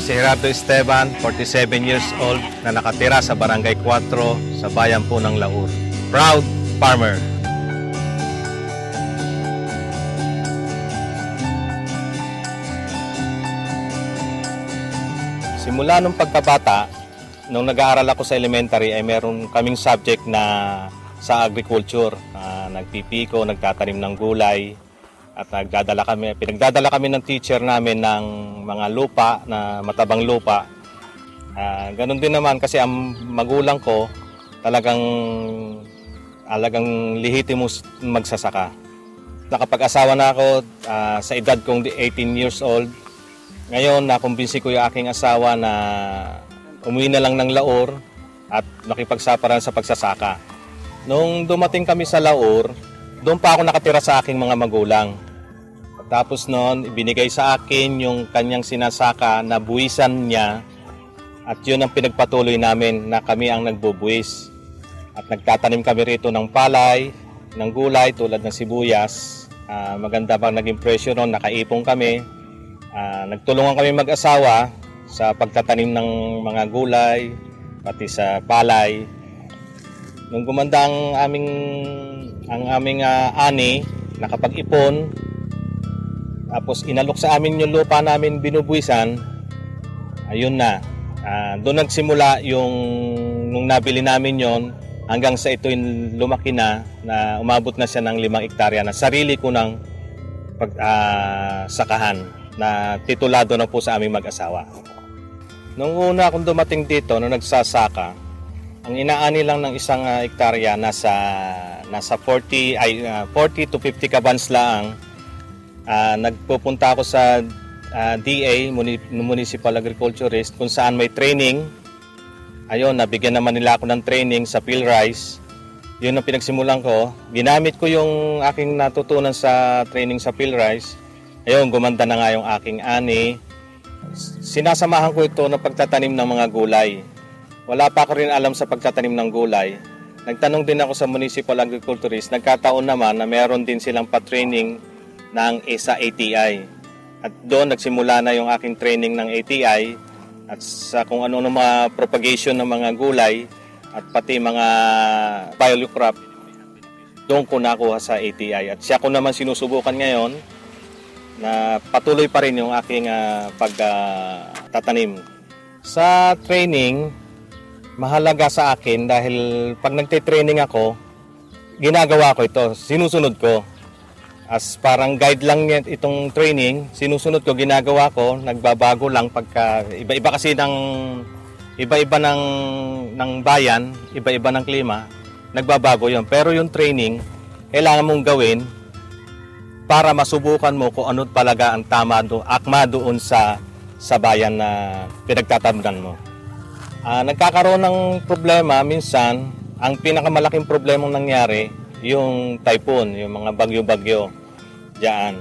si Gerardo Esteban, 47 years old, na nakatira sa Barangay 4 sa bayan po ng Laur. Proud farmer. Simula nung pagkabata, nung nag-aaral ako sa elementary ay meron kaming subject na sa agriculture. Ah, nagpipiko, nagtatanim ng gulay, at nagdadala kami, pinagdadala kami ng teacher namin ng mga lupa na matabang lupa. Ah, ganun din naman kasi ang magulang ko talagang alagang lehitimos magsasaka. Nakapag-asawa na ako ah, sa edad kong 18 years old. Ngayon, nakumbinsi ko yung aking asawa na umuwi na lang ng Laor at nakipagsaparen sa pagsasaka. Nung dumating kami sa Laor, doon pa ako nakatira sa aking mga magulang. Tapos noon, ibinigay sa akin yung kanyang sinasaka na buwisan niya at yun ang pinagpatuloy namin na kami ang nagbubuwis. At nagtatanim kami rito ng palay, ng gulay tulad ng sibuyas. Ah, maganda bang naging presyo noon, nakaipong kami. Ah, nagtulungan kami mag-asawa sa pagtatanim ng mga gulay, pati sa palay. Nung gumanda ang aming ang aming ah, ani, nakapag-ipon, tapos inalok sa amin yung lupa namin binubuisan, ayun na. Ah, doon nagsimula yung nung nabili namin yon hanggang sa ito yung lumaki na na umabot na siya ng limang ektarya na sarili ko ng pag, ah, sakahan na titulado na po sa aming mag-asawa. Nung una akong dumating dito, nung nagsasaka, ang inaani lang ng isang ah, ektarya nasa nasa 40 ay ah, 40 to 50 kabans lang. Ah, nagpupunta ako sa ah, DA, Muni- Municipal Agriculturist, kung saan may training. Ayun, nabigyan naman nila ako ng training sa PhilRice. Yun ang pinagsimulan ko. Ginamit ko yung aking natutunan sa training sa PhilRice. Ayun, gumanda na nga yung aking ani. Sinasamahan ko ito ng pagtatanim ng mga gulay. Wala pa ako rin alam sa pagtatanim ng gulay. Nagtanong din ako sa Municipal Agriculturist. Nagkataon naman na meron din silang pa-training ng ESA ATI. At doon nagsimula na yung aking training ng ATI at sa kung ano ng mga propagation ng mga gulay at pati mga biocrop doon ko nakuha sa ATI. At siya ko naman sinusubukan ngayon na patuloy pa rin yung aking ah, pagtatanim. sa training, mahalaga sa akin dahil pag nagte-training ako, ginagawa ko ito, sinusunod ko. As parang guide lang itong training, sinusunod ko, ginagawa ko, nagbabago lang pagka iba-iba kasi ng iba-iba ng ng bayan, iba-iba ng klima, nagbabago 'yon. Pero yung training, kailangan mong gawin para masubukan mo kung ano talaga ang tama do, akma doon sa sa bayan na pinagtatamnan mo. Ah, nagkakaroon ng problema minsan, ang pinakamalaking problemang nangyari, yung typhoon, yung mga bagyo-bagyo diyan.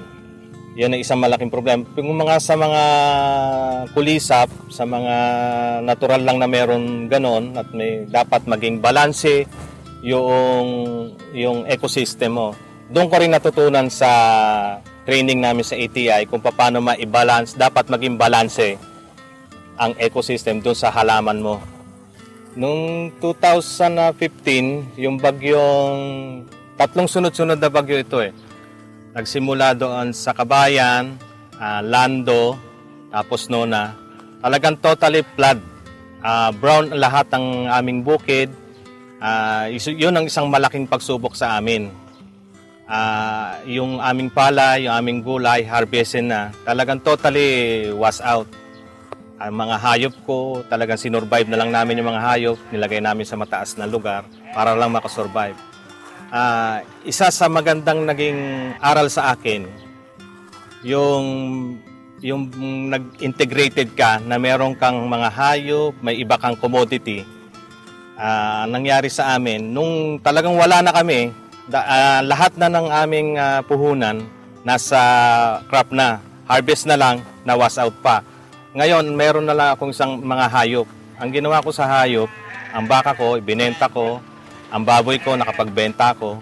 Yan ang isang malaking problema. Yung mga sa mga kulisap, sa mga natural lang na meron ganon at may dapat maging balanse yung yung ecosystem mo. Doon ko rin natutunan sa training namin sa ATI kung paano ma-balance, dapat maging balanse ang ecosystem doon sa halaman mo. Noong 2015, yung bagyong, tatlong sunod-sunod na bagyo ito eh. Nagsimula doon sa Kabayan, ah, Lando, tapos Nona. Talagang totally flood. Ah, brown lahat ng aming bukid. Isu- yun ang isang malaking pagsubok sa amin. Ah, yung aming pala, yung aming gulay, harvestin na. Talagang totally was out. Ang mga hayop ko, talagang sinurvive na lang namin yung mga hayop. Nilagay namin sa mataas na lugar para lang makasurvive. Ah, isa sa magandang naging aral sa akin, yung yung nag-integrated ka na meron kang mga hayop, may iba kang commodity. Ah, nangyari sa amin, nung talagang wala na kami, da, ah, lahat na ng aming ah, puhunan nasa crop na, harvest na lang, na was out pa. Ngayon, meron na lang akong isang mga hayop. Ang ginawa ko sa hayop, ang baka ko, ibinenta ko, ang baboy ko, nakapagbenta ko.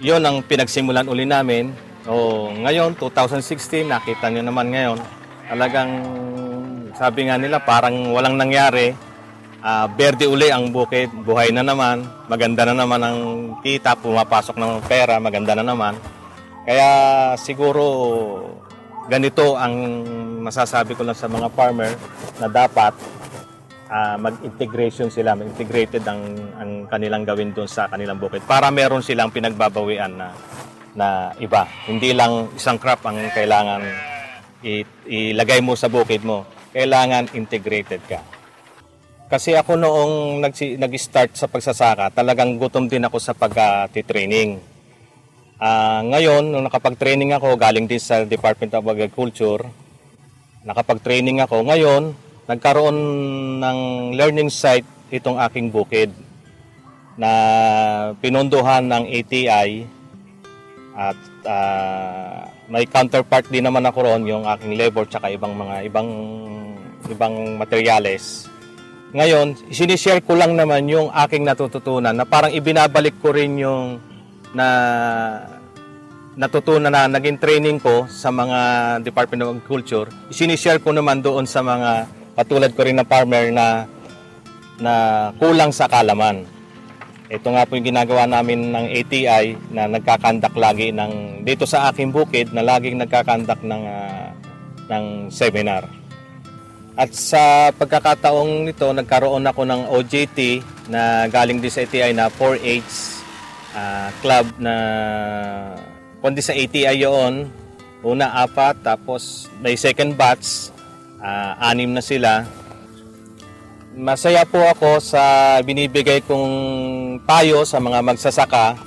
Yon ang pinagsimulan uli namin. O, ngayon, 2016, nakita nyo naman ngayon, talagang sabi nga nila parang walang nangyari. Ah, berde uli ang bukid, buhay na naman, maganda na naman ang kita, pumapasok ng pera, maganda na naman. Kaya siguro ganito ang masasabi ko lang sa mga farmer na dapat ah, mag-integration sila, mag-integrated ang, ang kanilang gawin doon sa kanilang bukid para meron silang pinagbabawian na, na iba. Hindi lang isang crop ang kailangan ilagay mo sa bukid mo. Kailangan integrated ka. Kasi ako noong nag-start sa pagsasaka, talagang gutom din ako sa pag-training. Ah, ngayon, nung nakapag-training ako, galing din sa Department of Agriculture, nakapag-training ako. Ngayon, nagkaroon ng learning site itong aking bukid na pinondohan ng ATI at ah, may counterpart din naman ako roon yung aking labor tsaka ibang mga ibang ibang materyales. Ngayon, sinishare ko lang naman yung aking natututunan na parang ibinabalik ko rin yung na natutunan na naging training ko sa mga Department of Agriculture. Sinishare ko naman doon sa mga katulad ko rin na farmer na na kulang sa kalaman. Ito nga po yung ginagawa namin ng ATI na nagkakandak lagi ng dito sa aking bukid na laging nagkakandak ng ah, ng seminar. At sa pagkakataong nito, nagkaroon ako ng OJT na galing din sa ATI na 4H ah, club na kundi sa ATI yun. Una, apat, tapos may second batch, ah, anim na sila. Masaya po ako sa binibigay kong payo sa mga magsasaka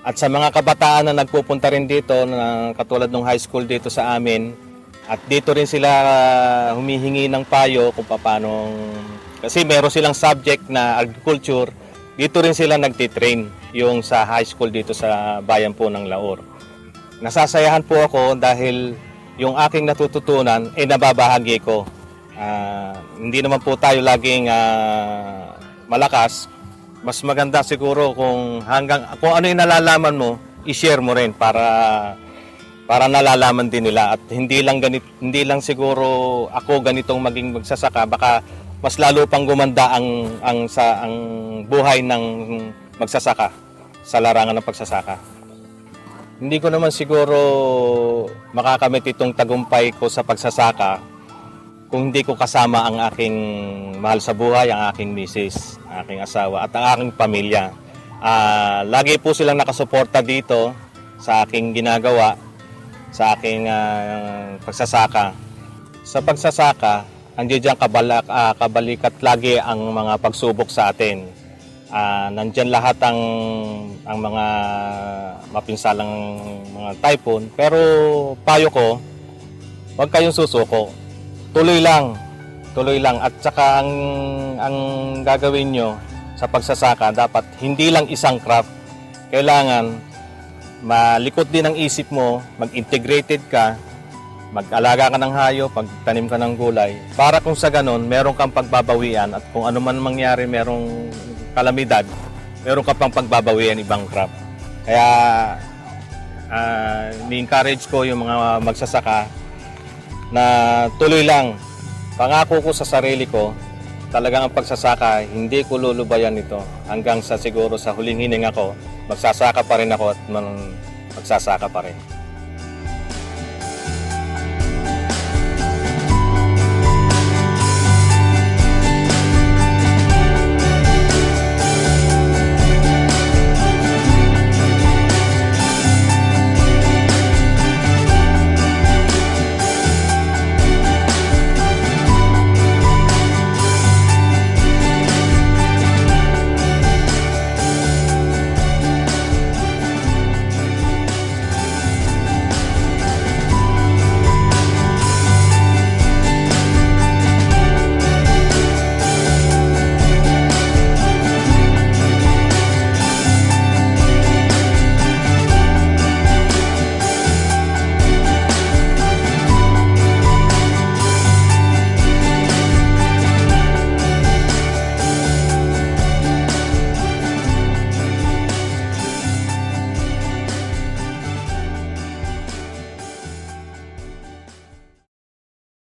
at sa mga kabataan na nagpupunta rin dito na katulad ng high school dito sa amin. At dito rin sila ah, humihingi ng payo kung paano kasi meron silang subject na agriculture. Dito rin sila nagtitrain yung sa high school dito sa bayan po ng Laor. Nasasayahan po ako dahil yung aking natututunan ay nababahagi ko. Ah, hindi naman po tayo laging ah, malakas. Mas maganda siguro kung hanggang kung ano yung nalalaman mo, i-share mo rin para para nalalaman din nila at hindi lang ganit hindi lang siguro ako ganitong maging magsasaka baka mas lalo pang gumanda ang ang sa ang buhay ng magsasaka sa larangan ng pagsasaka. Hindi ko naman siguro makakamit itong tagumpay ko sa pagsasaka kung hindi ko kasama ang aking mahal sa buhay, ang aking misis, ang aking asawa at ang aking pamilya. Ah, lagi po silang nakasuporta dito sa aking ginagawa, sa aking ah, pagsasaka. Sa pagsasaka, andiyan dyan kabalak, ah, kabalikat lagi ang mga pagsubok sa atin. Ah, nandyan lahat ang ang mga mapinsalang mga typhoon. Pero payo ko, huwag kayong susuko. Tuloy lang. Tuloy lang. At saka ang, ang gagawin nyo sa pagsasaka, dapat hindi lang isang craft. Kailangan malikot din ang isip mo, mag-integrated ka, mag-alaga ka ng hayop, pagtanim ka ng gulay. Para kung sa ganon, meron kang pagbabawian at kung ano man mangyari, merong kalamidad, meron ka pang pagbabawian ibang crop. Kaya ah, ni-encourage ko yung mga magsasaka na tuloy lang. Pangako ko sa sarili ko, talagang ang pagsasaka, hindi ko lulubayan ito. Hanggang sa siguro sa huling hininga ko, magsasaka pa rin ako at magsasaka pa rin.